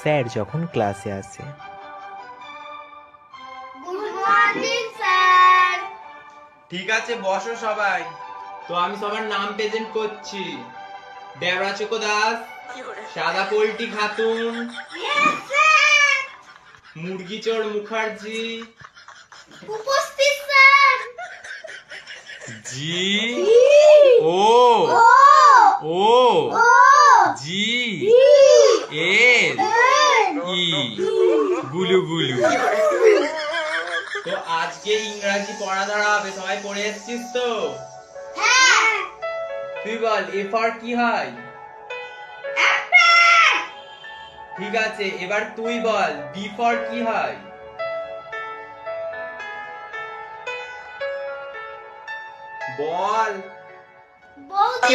Sir যখন ক্লাসে আসে। ঠিক আছে বসো সবাই। তো আমি সবার নাম প্রেজেন্ট করছি। দেবরা চকো দাস সাদা পোল্টি খাতুন মুরগি চোর মুখার্জি। উপস্থিত জি। ও ও জি এস ই গুলু গুলু। তো আজকে ইংরাজি পড়া ধরা হবে সবাই পড়ে এসছিস তো? হ্যাঁ তুই বল এ ফর কি হয়? ঠিক আছে এবার তুই বল বি ফর কি হয়? বল। বৌদি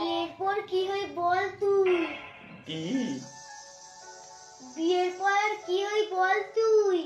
এরপর কি হই বল তুই? কি বিয়ের পর কি হই বল তুই?